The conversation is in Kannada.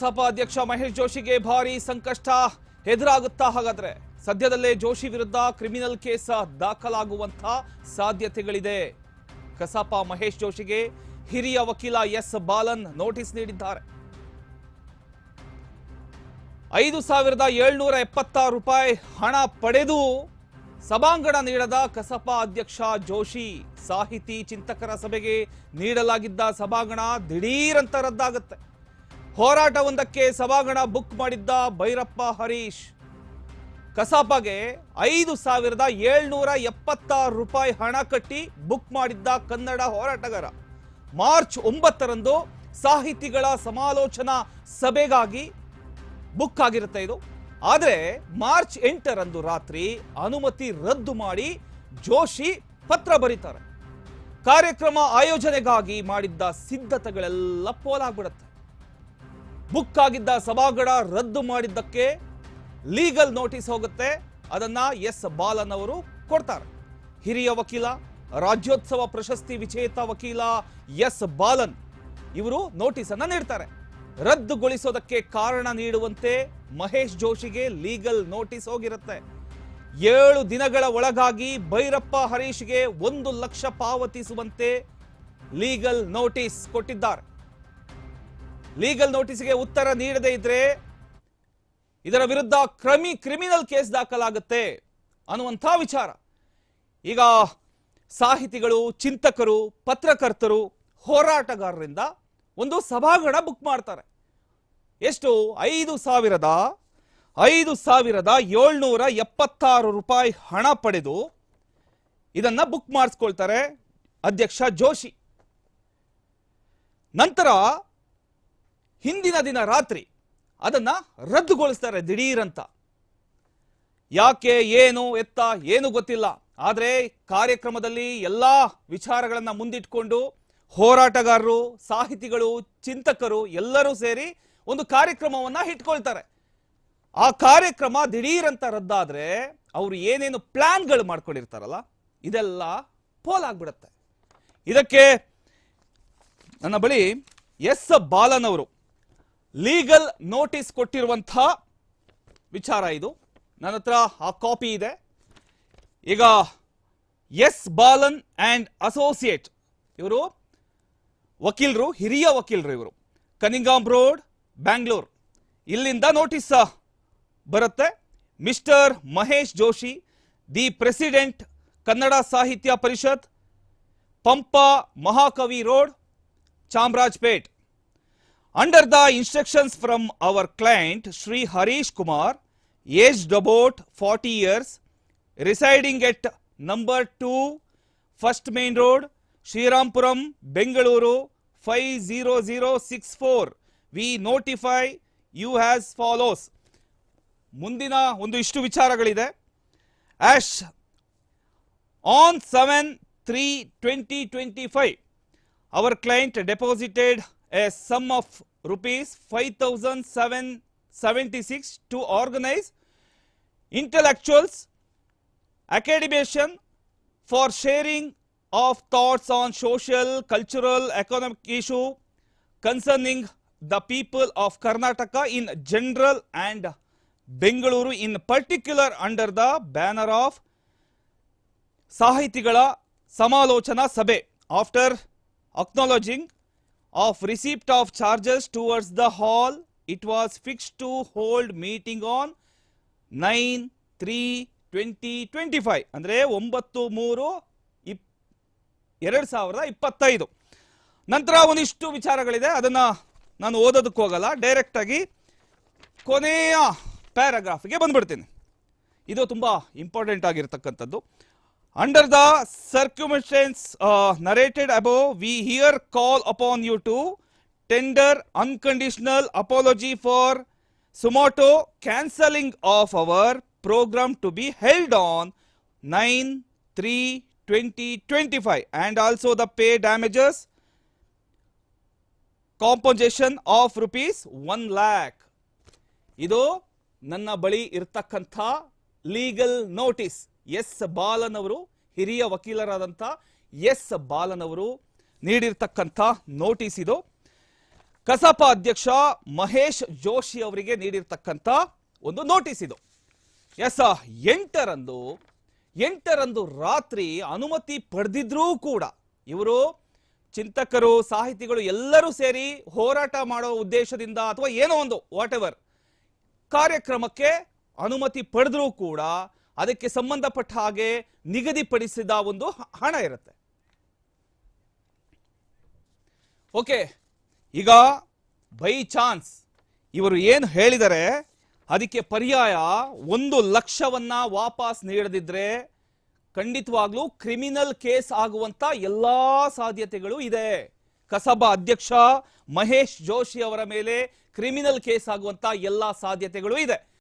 ಸಭಾ ಅಧ್ಯಕ್ಷ ಮಹೇಶ್ ಜೋಶಿಗೆ ಭಾರಿ ಸಂಕಷ್ಟ ಎದುರಾಗುತ್ತಾ ಹಾಗಾದ್ರೆ ಸದ್ಯದಲ್ಲೇ ಜೋಶಿ ವಿರುದ್ಧ ಕ್ರಿಮಿನಲ್ ಕೇಸ್ ದಾಖಲಾಗುವಂತ ಸಾಧ್ಯತೆಗಳಿದೆ. ಕಸಾಪ ಮಹೇಶ್ ಜೋಶಿಗೆ ಹಿರಿಯ ವಕೀಲ ಎಸ್ ಬಾಲನ್ ನೋಟಿಸ್ ನೀಡಿದ್ದಾರೆ. ಐದು ಸಾವಿರದ ಏಳ್ನೂರ ಎಪ್ಪತ್ತಾರು ರೂಪಾಯಿ ಹಣ ಪಡೆದು ಸಭಾಂಗಣ ನೀಡದ ಕಸಾಪ ಅಧ್ಯಕ್ಷ ಜೋಶಿ ಸಾಹಿತಿ ಚಿಂತಕರ ಸಭೆಗೆ ನೀಡಲಾಗಿದ್ದ ಸಭಾಂಗಣ ದಿಢೀರಂತ ರದ್ದಾಗುತ್ತೆ. ಹೋರಾಟವೊಂದಕ್ಕೆ ಸಭಾಂಗಣ ಬುಕ್ ಮಾಡಿದ್ದ ಭೈರಪ್ಪ ಹರೀಶ್. ಕಸಾಪಗೆ ಐದು ಸಾವಿರದ ಏಳ್ನೂರ ಎಪ್ಪತ್ತಾರು ರೂಪಾಯಿ ಹಣ ಕಟ್ಟಿ ಬುಕ್ ಮಾಡಿದ್ದ ಕನ್ನಡ ಹೋರಾಟಗಾರ. ಮಾರ್ಚ್ ಒಂಬತ್ತರಂದು ಸಾಹಿತಿಗಳ ಸಮಾಲೋಚನಾ ಸಭೆಗಾಗಿ ಬುಕ್ ಆಗಿರುತ್ತೆ ಇದು. ಆದರೆ ಮಾರ್ಚ್ ಎಂಟರಂದು ರಾತ್ರಿ ಅನುಮತಿ ರದ್ದು ಮಾಡಿ ಜೋಶಿ ಪತ್ರ ಬರೀತಾರೆ. ಕಾರ್ಯಕ್ರಮ ಆಯೋಜನೆಗಾಗಿ ಮಾಡಿದ್ದ ಸಿದ್ಧತೆಗಳೆಲ್ಲ ಪೋಲಾಗ್ಬಿಡುತ್ತೆ. ಬುಕ್ ಆಗಿದ್ದ ಸಭಾಗಡ ರದ್ದು ಮಾಡಿದ್ದಕ್ಕೆ ಲೀಗಲ್ ನೋಟಿಸ್ ಹೋಗುತ್ತೆ. ಅದನ್ನ ಎಸ್ ಬಾಲನ್ ಅವರು ಕೊಡ್ತಾರೆ. ಹಿರಿಯ ವಕೀಲ, ರಾಜ್ಯೋತ್ಸವ ಪ್ರಶಸ್ತಿ ವಿಜೇತ ವಕೀಲ ಎಸ್ ಬಾಲನ್ ಇವರು ನೋಟಿಸ್ ಅನ್ನ ನೀಡ್ತಾರೆ. ರದ್ದುಗೊಳಿಸೋದಕ್ಕೆ ಕಾರಣ ನೀಡುವಂತೆ ಮಹೇಶ್ ಜೋಶಿಗೆ ಲೀಗಲ್ ನೋಟಿಸ್ ಹೋಗಿರುತ್ತೆ. ಏಳು ದಿನಗಳ ಒಳಗಾಗಿ ಭೈರಪ್ಪ ಹರೀಶ್ಗೆ ಒಂದು ಲಕ್ಷ ಪಾವತಿಸುವಂತೆ ಲೀಗಲ್ ನೋಟಿಸ್ ಕೊಟ್ಟಿದ್ದಾರೆ. ಲೀಗಲ್ ನೋಟಿಸ್ಗೆ ಉತ್ತರ ನೀಡದೇ ಇದ್ರೆ ಇದರ ವಿರುದ್ಧ ಕ್ರಮಿ ಕ್ರಿಮಿನಲ್ ಕೇಸ್ ದಾಖಲಾಗುತ್ತೆ ಅನ್ನುವಂಥ ವಿಚಾರ. ಈಗ ಸಾಹಿತಿಗಳು, ಚಿಂತಕರು, ಪತ್ರಕರ್ತರು ಹೋರಾಟಗಾರರಿಂದ ಒಂದು ಸಭಾಗಣ ಬುಕ್ ಮಾಡ್ತಾರೆ. ಎಷ್ಟು? ಐದು ಸಾವಿರದ ಐದು ಸಾವಿರದ ಏಳ್ನೂರ ಎಪ್ಪತ್ತಾರು ರೂಪಾಯಿ ಹಣ ಪಡೆದು ಇದನ್ನ ಬುಕ್ ಮಾಡಿಸ್ಕೊಳ್ತಾರೆ ಅಧ್ಯಕ್ಷ ಜೋಶಿ. ನಂತರ ಹಿಂದಿನ ದಿನ ರಾತ್ರಿ ಅದನ್ನ ರದ್ದುಗೊಳಿಸ್ತಾರೆ ದಿಢೀರಂತ. ಯಾಕೆ, ಏನು, ಎತ್ತ, ಏನು ಗೊತ್ತಿಲ್ಲ. ಆದರೆ ಕಾರ್ಯಕ್ರಮದಲ್ಲಿ ಎಲ್ಲಾ ವಿಚಾರಗಳನ್ನು ಮುಂದಿಟ್ಕೊಂಡು ಹೋರಾಟಗಾರರು, ಸಾಹಿತಿಗಳು, ಚಿಂತಕರು ಎಲ್ಲರೂ ಸೇರಿ ಒಂದು ಕಾರ್ಯಕ್ರಮವನ್ನ ಇಟ್ಕೊಳ್ತಾರೆ. ಆ ಕಾರ್ಯಕ್ರಮ ದಿಢೀರಂತ ರದ್ದಾದರೆ ಅವರು ಏನೇನು ಪ್ಲಾನ್ಗಳು ಮಾಡ್ಕೊಂಡಿರ್ತಾರಲ್ಲ, ಇದೆಲ್ಲ ಪೋಲಾಗ್ಬಿಡುತ್ತೆ ಇದಕ್ಕೆ ನನ್ನ ಬಳಿ ಎಸ್ ಬಾಲನ್ ಅವರು. ಲೀಗಲ್ ನೋಟಿಸ್ ಕೊಟ್ಟಿರುವಂಥ ವಿಚಾರ ಇದು. ನನ್ನ ಹತ್ರ ಆ ಕಾಪಿ ಇದೆ. ಈಗ ಎಸ್ ಬಾಲನ್ ಅಂಡ್ ಅಸೋಸಿಯೇಟ್ ಇವರು ವಕೀಲರು, ಹಿರಿಯ ವಕೀಲರು ಇವರು. Cunningham road, Bangalore. ಇಲ್ಲಿಂದ ನೋಟಿಸ್ ಬರುತ್ತೆ. Mister Mahesh Joshi, the president, Kannada Sahitya Parishat, Pampa Mahakavi road, Chamarajpet. Under the instructions from our client Shri Harish Kumar aged about forty years residing at number two first main road Srirampuram Bengaluru five zero zero six four we notify you has follows ಮುಂದಿನ ಒಂದು ಇಷ್ಟು ವಿಚಾರಗಳಿದೆ. As on seven three twenty twenty five our client deposited a sum of rupees 5776 to organize intellectuals academician for sharing of thoughts on social, cultural, economic issue concerning the people of Karnataka in general and Bengaluru in particular under the banner of Sahitigala Samalochana Sabe after acknowledging of receipt of charges towards the hall it was fixed hold meeting on nine three twenty twenty five ಅಂದರೆ ಒಂಬತ್ತು ಮೂರು ಇಪ್ ಎರಡು ಸಾವಿರದ ಇಪ್ಪತ್ತೈದು. ನಂತರ ಒಂದಿಷ್ಟು ವಿಚಾರಗಳಿದೆ. ಅದನ್ನು ನಾನು ಓದೋದಕ್ಕೆ ಹೋಗಲ್ಲ. ಡೈರೆಕ್ಟಾಗಿ ಕೊನೆಯ ಪ್ಯಾರಾಗ್ರಾಫ್ಗೆ ಬಂದ್ಬಿಡ್ತೀನಿ. ಇದು ತುಂಬ ಇಂಪಾರ್ಟೆಂಟ್ ಆಗಿರ್ತಕ್ಕಂಥದ್ದು. under the circumstances narrated above we here call upon you to tender unconditional apology for suo motu cancelling of our programme to be held on nine three twenty twenty five and also the pay damages compensation of rupees one lakh ಇದು ನನ್ನ ಬಳಿ ಇರ್ತಕ್ಕಂಥ ಲೀಗಲ್ ನೋಟಿಸ್ ಎಸ್ ಬಾಲನ್ ಅವರು ಹಿರಿಯ ವಕೀಲರಾದಂಥ ಎಸ್ ಬಾಲನ್ ಅವರು ನೀಡಿರ್ತಕ್ಕಂಥ ನೋಟಿಸ್ ಇದು. ಕಸಾಪ ಅಧ್ಯಕ್ಷ ಮಹೇಶ್ ಜೋಶಿ ಅವರಿಗೆ ನೀಡಿರ್ತಕ್ಕಂಥ ಒಂದು ನೋಟಿಸ್ ಇದು. ಎಸ್ ಎಂಟರಂದು ಎಂಟರಂದು ರಾತ್ರಿ ಅನುಮತಿ ಪಡೆದಿದ್ರೂ ಕೂಡ ಇವರು ಚಿಂತಕರು, ಸಾಹಿತಿಗಳು ಎಲ್ಲರೂ ಸೇರಿ ಹೋರಾಟ ಮಾಡೋ ಉದ್ದೇಶದಿಂದ ಅಥವಾ ಏನೋ ಒಂದು ವಾಟ್ ಎವರ್ ಕಾರ್ಯಕ್ರಮಕ್ಕೆ ಅನುಮತಿ ಪಡೆದ್ರೂ ಕೂಡ ಅದಕ್ಕೆ ಸಂಬಂಧಪಟ್ಟ ಹಾಗೆ ನಿಗದಿಪಡಿಸಿದ ಒಂದು ಹಣ ಇರುತ್ತೆ. ಓಕೆ, ಈಗ ಬೈ ಚಾನ್ಸ್ ಇವರು ಏನು ಹೇಳಿದರೆ ಅದಕ್ಕೆ ಪರ್ಯಾಯ ಒಂದು ಲಕ್ಷವನ್ನ ವಾಪಸ್ ನೀಡದಿದ್ರೆ ಖಂಡಿತವಾಗ್ಲೂ ಕ್ರಿಮಿನಲ್ ಕೇಸ್ ಆಗುವಂತ ಎಲ್ಲಾ ಸಾಧ್ಯತೆಗಳು ಇದೆ. ಕಸಬಾ ಅಧ್ಯಕ್ಷ ಮಹೇಶ್ ಜೋಶಿ ಅವರ ಮೇಲೆ ಕ್ರಿಮಿನಲ್ ಕೇಸ್ ಆಗುವಂತ ಎಲ್ಲಾ ಸಾಧ್ಯತೆಗಳು ಇದೆ.